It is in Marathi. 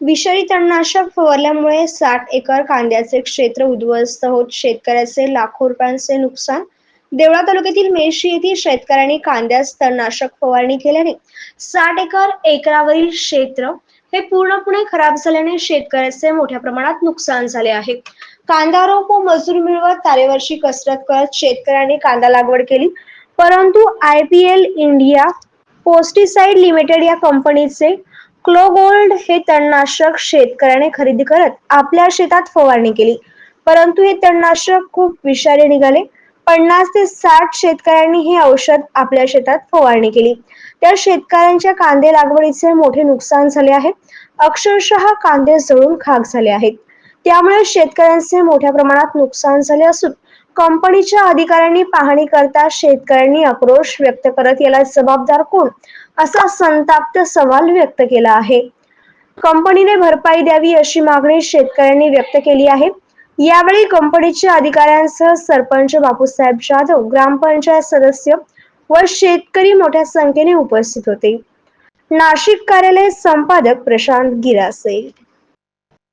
विषारी तणनाशक फवारल्यामुळे साठ एकर कांद्याचे क्षेत्र उद्ध्वस्त होत. शेतकऱ्याचे लाखो रुपयांचे नुकसान. देवळा तालुक्यातील मेशी येथील शेतकऱ्यांनी कांद्यास तणनाशक फवारणी केल्याने साठ एकर एकरावरील क्षेत्र हे पूर्णपणे खराब झाल्याने शेतकऱ्याचे मोठ्या प्रमाणात नुकसान झाले आहे. कांदा रोप व मजूर मिळवत तारेवरची कसरत करत शेतकऱ्यांनी कांदा लागवड केली. परंतु I P L India pesticide limited या कंपनीचे क्लोगोल्ड हे तणनाशक शेतकऱ्याने खरेदी करत आपल्या शेतात फवारणी केली. परंतु हे तणनाशक खूप विषारी निघाले. पन्नास ते साठ शेतकऱ्यांनी हे औषध आपल्या शेतात फवारणी केली. त्या शेतकऱ्यांच्या कांदे लागवडीचे मोठे नुकसान झाले आहे. अक्षरशः कांदे जळून खाक झाले आहेत. त्यामुळे शेतकऱ्यांचे मोठ्या प्रमाणात नुकसान झाले असून कंपनीच्या अधिकाऱ्यांनी पाहणी करता शेतकऱ्यांनी आक्रोश व्यक्त करत याला जबाबदार कोण? असा संताप्त सवाल व्यक्त केला आहे. कंपनीने भरपाई द्यावी अशी मागणी शेतकऱ्यांनी व्यक्त केली आहे. यावेळी कंपनीच्या अधिकाऱ्यांसह सरपंच बापूसाहेब जाधव ग्रामपंचायत सदस्य व शेतकरी मोठ्या संख्येने उपस्थित होते. नाशिक कार्यालय संपादक प्रशांत गिरासे.